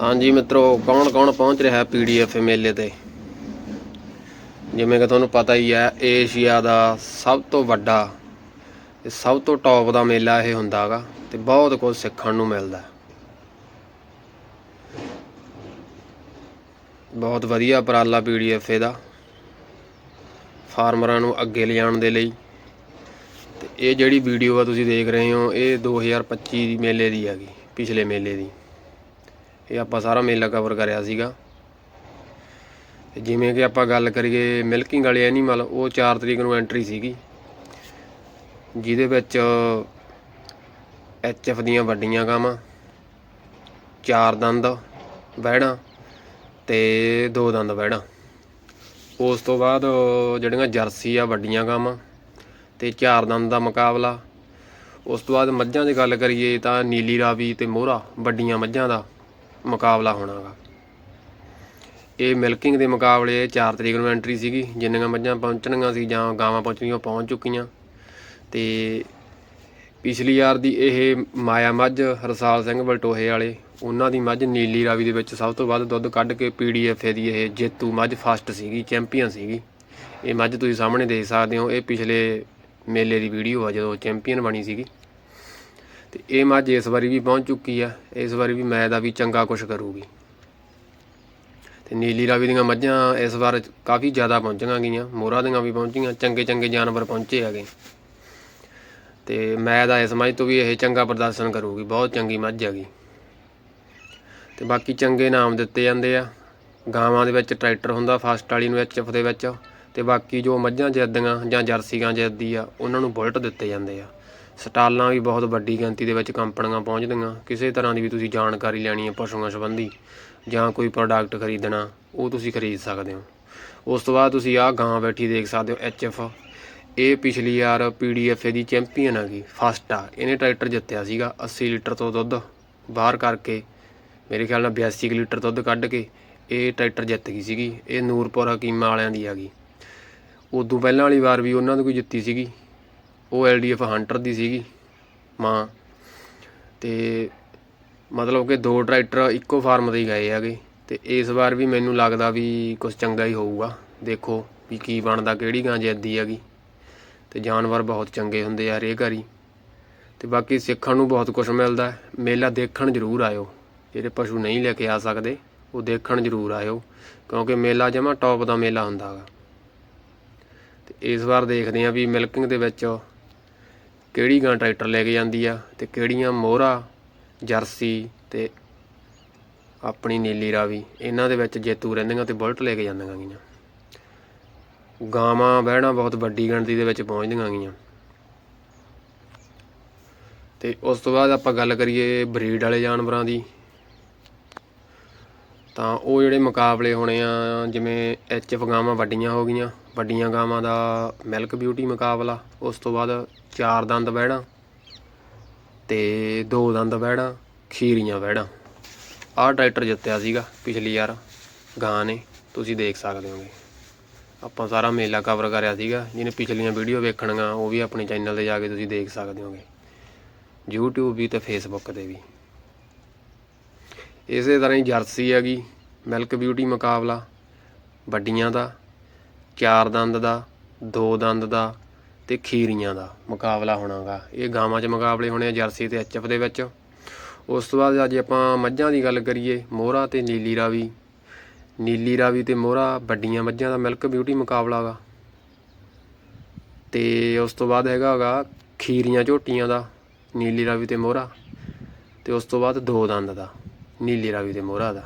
ਹਾਂਜੀ ਮਿੱਤਰੋ, ਕੌਣ ਕੌਣ ਪਹੁੰਚ ਰਿਹਾ ਪੀਡੀਐਫ ਮੇਲੇ ਤੇ? ਜਿਵੇਂ ਕਿ ਤੁਹਾਨੂੰ ਪਤਾ ਹੀ ਹੈ, ਏਸ਼ੀਆ ਦਾ ਸਭ ਤੋਂ ਵੱਡਾ ਤੇ ਸਭ ਤੋਂ ਟੌਪ ਦਾ ਮੇਲਾ ਇਹ ਹੁੰਦਾਗਾ ਤੇ ਬਹੁਤ ਕੁਝ ਸਿੱਖਣ ਨੂੰ ਮਿਲਦਾ। ਬਹੁਤ ਵਧੀਆ ਉਪਰਾਲਾ ਪੀਡੀਐਫ ਦਾ ਫਾਰਮਰਾਂ ਨੂੰ ਅੱਗੇ ਲਿਜਾਣ ਦੇ ਲਈ। ਤੇ ਇਹ ਜਿਹੜੀ ਵੀਡੀਓ ਆ ਤੁਸੀਂ ਦੇਖ ਰਹੇ ਹੋ, ਇਹ 2025 ਦੀ ਮੇਲੇ ਦੀ ਹੈਗੀ, ਪਿਛਲੇ ਮੇਲੇ ਦੀ। ਇਹ ਆਪਾਂ ਸਾਰਾ ਮੇਲਾ ਕਵਰ ਕਰਿਆ ਸੀਗਾ। ਤੇ ਜਿਵੇਂ ਕਿ ਆਪਾਂ ਗੱਲ ਕਰੀਏ ਮਿਲਕਿੰਗ ਵਾਲੇ ਐਨੀਮਲ ਉਹ 4 ਤਰੀਕ ਨੂੰ ਐਂਟਰੀ ਸੀਗੀ। ਜਿਹਦੇ ਵਿੱਚ ਐਚਐਫ ਦੀਆਂ ਵੱਡੀਆਂ ਗਾਵਾਂ, ਚਾਰ ਦੰਦ ਵਹਿੜਾਂ ਤੇ ਦੋ ਦੰਦ ਵਹਿੜਾਂ ਉਸ ਤੋਂ ਬਾਅਦ ਜਿਹੜੀਆਂ ਜਰਸੀ ਆ ਵੱਡੀਆਂ ਗਾਵਾਂ ਤੇ ਚਾਰ ਦੰਦ ਦਾ ਮੁਕਾਬਲਾ। ਉਸ ਤੋਂ ਬਾਅਦ ਮੱਝਾਂ ਦੀ ਗੱਲ ਕਰੀਏ ਤਾਂ ਨੀਲੀ ਰਾਵੀ ਤੇ ਮੋਹਰਾ ਵੱਡੀਆਂ ਮੱਝਾਂ ਦਾ। ਮੁਕਾਬਲਾ ਹੋਣਾਗਾ। ਇਹ ਮਿਲਕਿੰਗ ਦੇ ਮੁਕਾਬਲੇ 4 ਤਰੀਕ ਨੂੰ ਐਂਟਰੀ ਸੀਗੀ, ਜਿੰਨੀਆਂ ਮੱਝਾਂ ਪਹੁੰਚਣੀਆਂ ਸੀ ਜਾਂ ਗਾਵਾਂ ਪਹੁੰਚਣੀਆਂ, ਉਹ ਪਹੁੰਚ ਚੁੱਕੀਆਂ। ਤੇ ਪਿਛਲੀ ਵਾਰ ਦੀ ਇਹ ਮਾਇਆ ਮੱਝ, ਹਰਸਾਲ ਸਿੰਘ ਬਲਟੋਹੇ ਵਾਲੇ, ਉਹਨਾਂ ਦੀ ਮੱਝ ਨੀਲੀ ਰਾਵੀ ਦੇ ਵਿੱਚ ਸਭ ਤੋਂ ਵੱਧ ਦੁੱਧ ਕੱਢ ਕੇ ਪੀਡੀਐਫ ਦੀ ਇਹ ਜੇਤੂ ਮੱਝ ਫਸਟ ਸੀਗੀ ਚੈਂਪੀਅਨ ਸੀਗੀ। ਇਹ ਮੱਝ ਤੁਸੀਂ ਸਾਹਮਣੇ ਦੇਖ ਸਕਦੇ ਹੋ, ਇਹ ਪਿਛਲੇ ਮੇਲੇ ਦੀ ਵੀਡੀਓ ਆ ਜਦੋਂ ਚੈਂਪੀਅਨ ਬਣੀ ਸੀਗੀ। ਤੇ ਇਹ ਮੱਝ ਇਸ ਵਾਰੀ ਵੀ ਪਹੁੰਚ ਚੁੱਕੀ ਆ, ਇਸ ਵਾਰੀ ਵੀ ਮੈਂ ਦਾ ਵੀ ਚੰਗਾ ਕੁਝ ਕਰੂਗੀ। ਤੇ ਨੀਲੀ ਰਾਵੀ ਦੀਆਂ ਮੱਝਾਂ ਇਸ ਵਾਰ ਕਾਫੀ ਜ਼ਿਆਦਾ ਪਹੁੰਚੀਆਂ ਗਈਆਂ, ਮੋਹਰਾ ਦੀਆਂ ਵੀ ਪਹੁੰਚੀਆਂ, ਚੰਗੇ ਚੰਗੇ ਜਾਨਵਰ ਪਹੁੰਚੇ ਹੈਗੇ। ਤੇ ਮੈਂ ਦਾ ਇਸ ਮੱਝ ਤੋਂ ਵੀ ਇਹ ਚੰਗਾ ਪ੍ਰਦਰਸ਼ਨ ਕਰੂਗੀ, ਬਹੁਤ ਚੰਗੀ ਮੱਝ ਹੈਗੀ। ਤੇ ਬਾਕੀ ਚੰਗੇ ਨਾਮ ਦਿੱਤੇ ਜਾਂਦੇ ਆ, ਗਾਵਾਂ ਦੇ ਵਿੱਚ ਟਰੈਕਟਰ ਹੁੰਦਾ, ਫਸਟ ਵਾਲੀ ਨੂੰ ਐਚਐਫ ਦੇ ਵਿੱਚ, ਤੇ ਬਾਕੀ ਜੋ ਮੱਝਾਂ ਜਿੱਦੀਆਂ ਜਾਂ ਜਰਸੀਆਂ ਜਿੱਦੀ ਆ, ਉਹਨਾਂ ਨੂੰ ਬੁਲਟ ਦਿੱਤੇ ਜਾਂਦੇ ਆ। ਸਟਾਲਾਂ ਵੀ ਬਹੁਤ ਵੱਡੀ ਗਿਣਤੀ ਦੇ ਵਿੱਚ ਕੰਪਨੀਆਂ ਪਹੁੰਚਦੀਆਂ। ਕਿਸੇ ਤਰ੍ਹਾਂ ਦੀ ਵੀ ਤੁਸੀਂ ਜਾਣਕਾਰੀ ਲੈਣੀ ਹੈ ਪਸ਼ੂਆਂ ਸੰਬੰਧੀ, ਜਾਂ ਕੋਈ ਪ੍ਰੋਡਕਟ ਖਰੀਦਣਾ, ਉਹ ਤੁਸੀਂ ਖਰੀਦ ਸਕਦੇ ਹੋ। ਉਸ ਤੋਂ ਬਾਅਦ ਤੁਸੀਂ ਆਹ ਗਾਂ ਬੈਠੀ ਦੇਖ ਸਕਦੇ ਹੋ ਐਚਐਫ ਇਹ ਪਿਛਲੀ ਵਾਰ ਪੀਡੀਐਫ ਦੀ ਚੈਂਪੀਅਨ ਹੈਗੀ ਫਸਟ ਆ। ਇਹਨੇ ਟਰੈਕਟਰ ਜਿੱਤਿਆ ਸੀਗਾ 80 ਲੀਟਰ ਤੋਂ ਦੁੱਧ ਬਾਹਰ ਕਰਕੇ, ਮੇਰੇ ਖਿਆਲ ਨਾਲ 82 ਕੁ ਲੀਟਰ ਦੁੱਧ ਕੱਢ ਕੇ ਇਹ ਟਰੈਕਟਰ ਜਿੱਤ ਗਈ ਸੀਗੀ। ਇਹ ਨੂਰਪੁਰ ਹਕੀਮਾਂ ਵਾਲਿਆਂ ਦੀ ਹੈਗੀ ਉਦੋਂ ਪਹਿਲਾਂ ਵਾਲੀ ਵਾਰ ਵੀ ਉਹਨਾਂ ਦੀ ਕੋਈ ਜਿੱਤੀ ਸੀਗੀ। ਉਹ ਐਲਡੀਐਫ ਹੰਟਰ ਦੀ ਸੀਗੀ, ਮਾਂ। ਤੇ ਮਤਲਬ ਕਿ ਦੋ ਟਰੈਕਟਰ ਇੱਕੋ ਫਾਰਮ ਤੇ ਹੀ ਗਏ ਹੈਗੇ। ਤੇ ਇਸ ਵਾਰ ਵੀ ਮੈਨੂੰ ਲੱਗਦਾ ਵੀ ਕੁਝ ਚੰਗਾ ਹੀ ਹੋਊਗਾ। ਦੇਖੋ ਵੀ ਕੀ ਬਣਦਾ, ਕਿਹੜੀ ਗਾਂ ਜਿੱਦੀ ਹੈਗੀ। ਤੇ ਜਾਨਵਰ ਬਹੁਤ ਚੰਗੇ ਹੁੰਦੇ ਆ ਹਰੇਕ ਵਾਰੀ। ਤੇ ਬਾਕੀ ਸਿੱਖਣ ਨੂੰ ਬਹੁਤ ਕੁਝ ਮਿਲਦਾ। ਮੇਲਾ ਦੇਖਣ ਜ਼ਰੂਰ ਆਇਓ। ਜਿਹੜੇ ਪਸ਼ੂ ਨਹੀਂ ਲੈ ਕੇ ਆ ਸਕਦੇ, ਉਹ ਦੇਖਣ ਜ਼ਰੂਰ ਆਇਓ। ਕਿਉਂਕਿ ਮੇਲਾ ਜਮਾ ਟੌਪ ਦਾ ਮੇਲਾ ਹੁੰਦਾ ਹੈਗਾ। ਤੇ ਇਸ ਵਾਰ ਦੇਖਦੇ ਆ ਵੀ ਮਿਲਕਿੰਗ ਦੇ ਵਿੱਚ ਕਿਹੜੀ ਗਾਂ ਟਰੈਕਟਰ ਲੈ ਕੇ ਜਾਂਦੀ ਆ ਤੇ ਕਿਹੜੀਆਂ ਮੋਹਰਾ, ਜਰਸੀ ਤੇ ਆਪਣੀ ਨੀਲੀ ਰਾਵੀ, ਇਹਨਾਂ ਦੇ ਵਿੱਚ ਜੇਤੂ ਰਹਿੰਦੀਆਂ ਤੇ ਬੁਲਟ ਲੈ ਕੇ ਜਾਂਦੀਆਂ ਗੀਆਂ। ਗਾਵਾਂ ਬਹਿਣਾ ਬਹੁਤ ਵੱਡੀ ਗਿਣਤੀ ਦੇ ਵਿੱਚ ਪਹੁੰਚਦੀਆਂ ਗੀਆਂ। ਤੇ ਉਸ ਤੋਂ ਬਾਅਦ ਆਪਾਂ ਗੱਲ ਕਰੀਏ ਬਰੀਡ ਵਾਲੇ ਜਾਨਵਰਾਂ ਦੀ। ਤਾਂ ਉਹ ਜਿਹੜੇ ਮੁਕਾਬਲੇ ਹੋਣੇ ਆ, ਜਿਵੇਂ ਐਚਐਫ ਗਾਵਾਂ ਵੱਡੀਆਂ ਹੋ ਗਈਆਂ। ਵੱਡੀਆਂ ਗਾਵਾਂ ਦਾ ਮਿਲਕ ਬਿਊਟੀ ਮੁਕਾਬਲਾ, ਉਸ ਤੋਂ ਬਾਅਦ ਚਾਰ ਦੰਦ ਬਹਿਣਾ ਤੇ ਦੋ ਦੰਦ ਬਹਿਣਾ ਖੀਰੀਆਂ ਬਹਿਣਾ ਆਹ ਟਰੈਕਟਰ ਜਿੱਤਿਆ ਸੀਗਾ ਪਿਛਲੀ ਯਾਰ ਗਾਂ ਨੇ, ਤੁਸੀਂ ਦੇਖ ਸਕਦੇ ਹੋਗੇ। ਆਪਾਂ ਸਾਰਾ ਮੇਲਾ ਕਵਰ ਕਰਿਆ ਸੀਗਾ, ਜਿਹਨੇ ਪਿਛਲੀਆਂ ਵੀਡੀਓ ਵੇਖਣੀਆਂ, ਉਹ ਵੀ ਆਪਣੇ ਚੈਨਲ ਤੇ ਜਾ ਕੇ ਤੁਸੀਂ ਦੇਖ ਸਕਦੇ ਹੋਗੇ। YouTube ਵੀ ਤੇ Facebook ਤੇ ਵੀ। ਇਸੇ ਤਰ੍ਹਾਂ ਹੀ ਜਰਸੀ ਹੈਗੀ, ਮਿਲਕ ਬਿਊਟੀ ਮੁਕਾਬਲਾ, ਵੱਡੀਆਂ ਦਾ, ਚਾਰ ਦੰਦ ਦਾ, ਦੋ ਦੰਦ ਦਾ ਤੇ ਖੀਰੀਆਂ ਦਾ ਮੁਕਾਬਲਾ ਹੋਣਾਗਾ। ਇਹ ਗਾਵਾਂ 'ਚ ਮੁਕਾਬਲੇ ਹੋਣੇ ਆ ਜਰਸੀ ਤੇ ਐਚਐਫ ਦੇ ਵਿੱਚ। ਉਸ ਤੋਂ ਬਾਅਦ ਅੱਜ ਆਪਾਂ ਮੱਝਾਂ ਦੀ ਗੱਲ ਕਰੀਏ, ਮੋਹਰਾ ਤੇ ਨੀਲੀ ਰਾਵੀ। ਨੀਲੀ ਰਾਵੀ ਤੇ ਮੋਹਰਾ ਵੱਡੀਆਂ ਮੱਝਾਂ ਦਾ ਮਿਲਕ ਬਿਊਟੀ ਮੁਕਾਬਲਾ ਗਾ। ਤੇ ਉਸ ਤੋਂ ਬਾਅਦ ਹੈਗਾ ਹੈਗਾ ਖੀਰੀਆਂ ਝੋਟੀਆਂ ਦਾ, ਨੀਲੀ ਰਾਵੀ ਤੇ ਮੋਹਰਾ। ਤੇ ਉਸ ਤੋਂ ਬਾਅਦ ਦੋ ਦੰਦ ਦਾ। ਨੀਲੀ ਰਾਵੀ ਦੇ ਮੋਹਰਾ ਦਾ।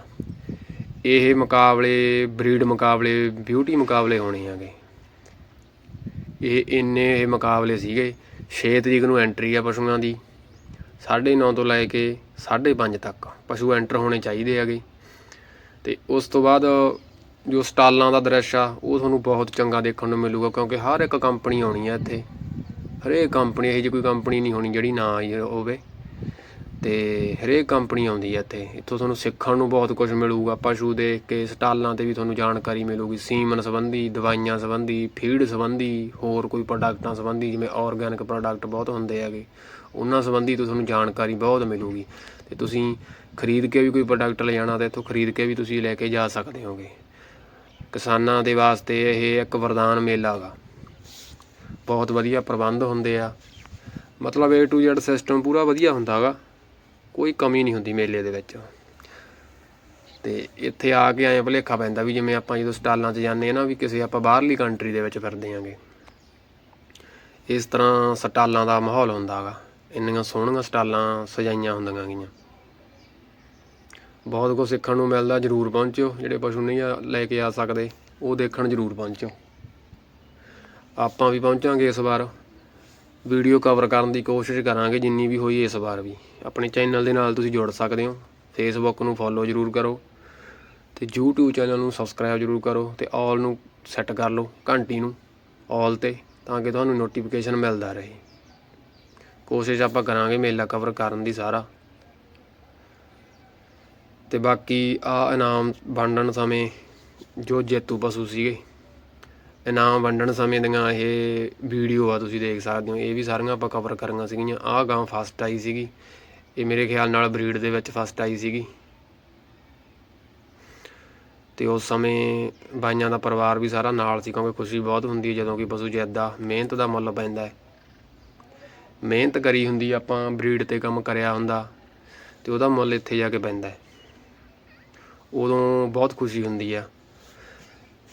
ਇਹ ਮੁਕਾਬਲੇ, ਬਰੀਡ ਮੁਕਾਬਲੇ ਬਿਊਟੀ ਮੁਕਾਬਲੇ ਹੋਣੇ ਆਗੇ ਇਹ ਇੰਨੇ ਇਹ ਮੁਕਾਬਲੇ ਸੀਗੇ 6 ਤਰੀਕ ਨੂੰ ਐਂਟਰੀ ਆ ਪਸ਼ੂਆਂ ਦੀ। 9:30 ਤੋਂ ਲੈ ਕੇ 5:30 ਤੱਕ ਪਸ਼ੂ ਐਂਟਰ ਹੋਣੇ ਚਾਹੀਦੇ ਹੈਗੇ। ਤੇ ਉਸ ਤੋਂ ਬਾਅਦ ਜੋ ਸਟਾਲਾਂ ਦਾ ਦ੍ਰਿਸ਼ ਆ, ਉਹ ਤੁਹਾਨੂੰ ਬਹੁਤ ਚੰਗਾ ਦੇਖਣ ਨੂੰ ਮਿਲੂਗਾ, ਕਿਉਂਕਿ ਹਰ ਇੱਕ ਕੰਪਨੀ ਆਉਣੀ ਆ ਇੱਥੇ। ਹਰੇਕ ਕੰਪਨੀ ਇਹੋ ਜਿਹੀ ਕੋਈ ਕੰਪਨੀ ਨਹੀਂ ਹੋਣੀ ਜਿਹੜੀ ਨਾ ਆਈ ਹੋਵੇ। ਤੇ ਹਰੇਕ ਕੰਪਨੀ ਆਉਂਦੀ ਹੈ ਇੱਥੇ। ਇੱਥੋਂ ਤੁਹਾਨੂੰ ਸਿੱਖਣ ਨੂੰ ਬਹੁਤ ਕੁਝ ਮਿਲੂਗਾ। ਪਸ਼ੂ ਦੇਖ ਕੇ, ਸਟਾਲਾਂ ਤੇ ਵੀ ਤੁਹਾਨੂੰ ਜਾਣਕਾਰੀ ਮਿਲੂਗੀ। ਸੀਮਨ ਸੰਬੰਧੀ, ਦਵਾਈਆਂ ਸੰਬੰਧੀ, ਫੀਡ ਸੰਬੰਧੀ, ਹੋਰ ਕੋਈ ਪ੍ਰੋਡਕਟਾਂ ਸੰਬੰਧੀ, ਜਿਵੇਂ ਆਰਗੈਨਿਕ ਪ੍ਰੋਡਕਟ ਬਹੁਤ ਹੁੰਦੇ ਹੈਗੇ। ਉਹਨਾਂ ਸੰਬੰਧੀ ਤੋਂ ਤੁਹਾਨੂੰ ਜਾਣਕਾਰੀ ਬਹੁਤ ਮਿਲੂਗੀ। ਤੇ ਤੁਸੀਂ ਖਰੀਦ ਕੇ ਵੀ ਕੋਈ ਪ੍ਰੋਡਕਟ ਲੈ ਜਾਣਾ ਤੇ ਇੱਥੋਂ ਖਰੀਦ ਕੇ ਵੀ ਤੁਸੀਂ ਲੈ ਕੇ ਜਾ ਸਕਦੇ ਹੋਗੇ। ਕਿਸਾਨਾਂ ਦੇ ਵਾਸਤੇ ਇਹ ਇੱਕ ਵਰਦਾਨ ਮੇਲਾ ਗਾ। ਬਹੁਤ ਵਧੀਆ ਪ੍ਰਬੰਧ ਹੁੰਦੇ ਆ। ਮਤਲਬ A to Z ਸਿਸਟਮ ਪੂਰਾ ਵਧੀਆ ਹੁੰਦਾ ਗਾ। ਕੋਈ ਕਮੀ ਨਹੀਂ ਹੁੰਦੀ ਮੇਲੇ ਦੇ ਵਿੱਚ। ਤੇ ਇੱਥੇ ਆ ਕੇ ਐਂ ਭੁਲੇਖਾ ਪੈਂਦਾ ਵੀ ਜਿਵੇਂ ਆਪਾਂ ਜਦੋਂ ਸਟਾਲਾਂ 'ਚ ਜਾਂਦੇ ਆ ਨਾ ਵੀ ਕਿਸੇ ਆਪਾਂ ਬਾਹਰਲੀ ਕੰਟਰੀ ਦੇ ਵਿੱਚ ਫਿਰਦੇ ਆਂਗੇ ਇਸ ਤਰ੍ਹਾਂ ਸਟਾਲਾਂ ਦਾ ਮਾਹੌਲ ਹੁੰਦਾ ਗਾ। ਇੰਨੀਆਂ ਸੋਹਣੀਆਂ ਸਟਾਲਾਂ ਸਜਾਈਆਂ ਹੁੰਦੀਆਂ ਗੀਆਂ। ਬਹੁਤ ਕੁਝ ਸਿੱਖਣ ਨੂੰ ਮਿਲਦਾ, ਜਰੂਰ ਪਹੁੰਚਿਓ। ਜਿਹੜੇ ਪਸ਼ੂ ਨਹੀਂ ਆ- ਲੈ ਕੇ ਆ ਸਕਦੇ, ਉਹ ਦੇਖਣ ਜਰੂਰ ਪਹੁੰਚਿਓ। ਆਪਾਂ ਵੀ ਪਹੁੰਚਾਂਗੇ ਇਸ ਵਾਰ। ਵੀਡੀਓ ਕਵਰ ਕਰਨ ਦੀ ਕੋਸ਼ਿਸ਼ ਕਰਾਂਗੇ ਜਿੰਨੀ ਵੀ ਹੋਈ ਇਸ ਵਾਰ ਵੀ। ਆਪਣੇ ਚੈਨਲ ਦੇ ਨਾਲ ਤੁਸੀਂ ਜੁੜ ਸਕਦੇ ਹੋ। ਫੇਸਬੁੱਕ ਨੂੰ ਫੋਲੋ ਜਰੂਰ ਕਰੋ ਤੇ YouTube ਚੈਨਲ ਨੂੰ ਸਬਸਕ੍ਰਾਈਬ ਜਰੂਰ ਕਰੋ ਤੇ ਆਲ ਨੂੰ ਸੈੱਟ ਕਰ ਲਓ ਘੰਟੀ ਨੂੰ ਆਲ ਤੇ ਤਾਂ ਕਿ ਤੁਹਾਨੂੰ ਨੋਟੀਫਿਕੇਸ਼ਨ ਮਿਲਦਾ ਰਹੇ। ਕੋਸ਼ਿਸ਼ ਆਪਾਂ ਕਰਾਂਗੇ ਮੇਲਾ ਕਵਰ ਕਰਨ ਦੀ ਸਾਰਾ। ਤੇ ਬਾਕੀ ਆ ਇਨਾਮ ਵੰਡਣ ਸਮੇਂ ਜੋ ਜੇਤੂ ਪਸ਼ੂ ਸੀਗੇ ਇਨਾਮ ਵੰਡਣ ਸਮੇਂ ਦੀਆਂ ਇਹ ਵੀਡੀਓ ਆ ਤੁਸੀਂ ਦੇਖ ਸਕਦੇ ਹੋ। ਇਹ ਵੀ ਸਾਰੀਆਂ ਆਪਾਂ ਕਵਰ ਕਰੀਆਂ ਸੀਗੀਆਂ। ਆਹ ਗਾਂ ਫਸਟ ਆਈ ਸੀਗੀ। ਇਹ ਮੇਰੇ ਖਿਆਲ ਨਾਲ ਬਰੀਡ ਦੇ ਵਿੱਚ ਫਸਟ ਆਈ ਸੀਗੀ। ਤੇ ਉਸ ਸਮੇਂ ਬਾਈਆਂ ਦਾ ਪਰਿਵਾਰ ਵੀ ਸਾਰਾ ਨਾਲ ਸੀ, ਕਿਉਂਕਿ ਖੁਸ਼ੀ ਬਹੁਤ ਹੁੰਦੀ ਹੈ ਜਦੋਂ ਕਿ ਪਸ਼ੂ ਜਿੱਦਾਂ ਮਿਹਨਤ ਦਾ ਮੁੱਲ ਪੈਂਦਾ ਹੈ। ਮਿਹਨਤ ਕਰੀ ਹੁੰਦੀ ਆਪਾਂ ਬਰੀਡ ਤੇ ਕੰਮ ਕਰਿਆ ਹੁੰਦਾ, ਤੇ ਉਹਦਾ ਮੁੱਲ ਇੱਥੇ ਜਾ ਕੇ ਪੈਂਦਾ ਹੈ। ਉਦੋਂ ਬਹੁਤ ਖੁਸ਼ੀ ਹੁੰਦੀ ਆ।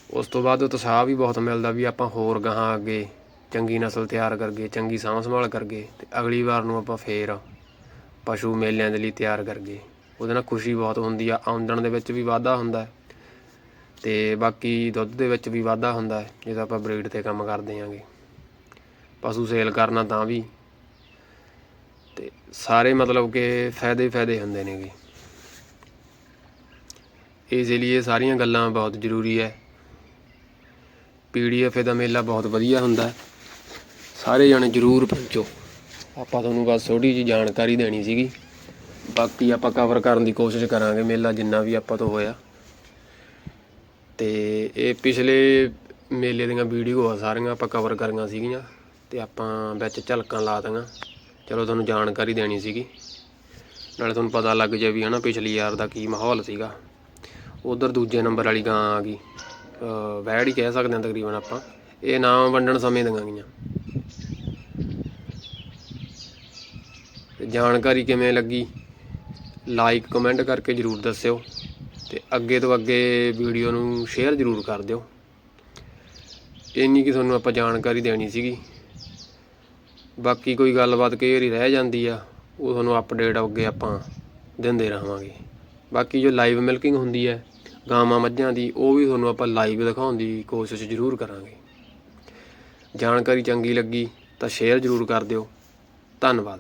ਉਸ ਤੋਂ ਬਾਅਦ ਉਤਸ਼ਾਹ ਵੀ ਬਹੁਤ ਮਿਲਦਾ ਵੀ ਆਪਾਂ ਹੋਰ ਗਾਹਾਂ ਅੱਗੇ ਚੰਗੀ ਨਸਲ ਤਿਆਰ ਕਰਗੇ ਚੰਗੀ ਸਾਂਭ ਸੰਭਾਲ ਕਰਗੇ ਤੇ ਅਗਲੀ ਵਾਰ ਨੂੰ ਆਪਾਂ ਫੇਰ ਪਸ਼ੂ ਮੇਲਿਆਂ ਦੇ ਲਈ ਤਿਆਰ ਕਰਗੇ ਉਹਦੇ ਨਾਲ ਖੁਸ਼ੀ ਬਹੁਤ ਹੁੰਦੀ ਆ, ਆਮਦਨ ਦੇ ਵਿੱਚ ਵੀ ਵਾਧਾ ਹੁੰਦਾ ਹੈ ਤੇ ਬਾਕੀ ਦੁੱਧ ਦੇ ਵਿੱਚ ਵੀ ਵਾਧਾ ਹੁੰਦਾ ਹੈ, ਜਦੋਂ ਆਪਾਂ ਬਰੀਡ ਤੇ ਕੰਮ ਕਰਦੇ ਆਂਗੇ। ਪਸ਼ੂ ਸੇਲ ਕਰਨਾ ਤਾਂ ਵੀ। ਤੇ ਸਾਰੇ ਮਤਲਬ ਕਿ ਫਾਇਦੇ ਫਾਇਦੇ ਹੁੰਦੇ ਨੇਗੇ। ਇਸ ਲਈ ਇਹ ਸਾਰੀਆਂ ਗੱਲਾਂ ਬਹੁਤ ਜ਼ਰੂਰੀ ਹੈ। ਪੀਡੀਐਫ ਦਾ ਮੇਲਾ ਬਹੁਤ ਵਧੀਆ ਹੁੰਦਾ ਸਾਰੇ ਜਣੇ ਜ਼ਰੂਰ ਪਹੁੰਚੋ। ਆਪਾਂ ਤੁਹਾਨੂੰ ਬਸ ਥੋੜੀ ਜਿਹੀ ਜਾਣਕਾਰੀ ਦੇਣੀ ਸੀਗੀ। ਬਾਕੀ ਆਪਾਂ ਕਵਰ ਕਰਨ ਦੀ ਕੋਸ਼ਿਸ਼ ਕਰਾਂਗੇ ਮੇਲਾ ਜਿੰਨਾ ਵੀ ਆਪਾਂ ਤੋਂ ਹੋਇਆ। ਤੇ ਇਹ ਪਿਛਲੇ ਮੇਲੇ ਦੀਆਂ ਵੀਡੀਓ ਆ, ਸਾਰੀਆਂ ਆਪਾਂ ਕਵਰ ਕਰੀਆਂ ਸੀਗੀਆਂ ਤੇ ਆਪਾਂ ਵਿੱਚ ਝਲਕਾਂ ਲਾ ਦਾਂਗਾ ਚਲੋ ਤੁਹਾਨੂੰ ਜਾਣਕਾਰੀ ਦੇਣੀ ਸੀਗੀ। ਨਾਲੇ ਤੁਹਾਨੂੰ ਪਤਾ ਲੱਗ ਜਾਵੇ ਵੀ ਹਨਾ ਪਿਛਲੀ ਯਾਰ ਦਾ ਕੀ ਮਾਹੌਲ ਸੀਗਾ। ਉਧਰ ਦੂਜੇ ਨੰਬਰ ਵਾਲੀ ਗਾਂ ਆ ਗਈ। ਵੈੜ ਹੀ ਕਹਿ ਸਕਦੇ ਹਾਂ ਤਕਰੀਬਨ ਆਪਾਂ। ਇਹ ਨਾਮ ਵੰਡਣ ਸਮੇਂ ਦੀਆਂ ਗਈਆਂ। ਜਾਣਕਾਰੀ ਕਿਵੇਂ ਲੱਗੀ? ਲਾਈਕ ਕਮੈਂਟ ਕਰਕੇ ਜਰੂਰ ਦੱਸਿਓ। ਤੇ ਅੱਗੇ ਤੋਂ ਅੱਗੇ ਵੀਡੀਓ ਨੂੰ ਸ਼ੇਅਰ ਜਰੂਰ ਕਰ ਦਿਓ। ਇੰਨੀ ਕਿ ਤੁਹਾਨੂੰ ਆਪਾਂ ਜਾਣਕਾਰੀ ਦੇਣੀ ਸੀਗੀ। ਬਾਕੀ ਕੋਈ ਗੱਲਬਾਤ ਕਈ ਵਾਰੀ ਰਹਿ ਜਾਂਦੀ ਆ, ਉਹ ਤੁਹਾਨੂੰ ਅਪਡੇਟ ਅੱਗੇ ਆਪਾਂ ਦਿੰਦੇ ਰਹਾਂਗੇ। ਬਾਕੀ ਜੋ ਲਾਈਵ ਮਿਲਕਿੰਗ ਹੁੰਦੀ ਹੈ ਗਾਵਾਂ ਮੱਝਾਂ ਦੀ, ਉਹ ਵੀ ਤੁਹਾਨੂੰ ਆਪਾਂ ਲਾਈਵ ਦਿਖਾਉਣ ਦੀ ਕੋਸ਼ਿਸ਼ ਜ਼ਰੂਰ ਕਰਾਂਗੇ। ਜਾਣਕਾਰੀ ਚੰਗੀ ਲੱਗੀ ਤਾਂ ਸ਼ੇਅਰ ਜ਼ਰੂਰ ਕਰ ਦਿਓ। ਧੰਨਵਾਦ।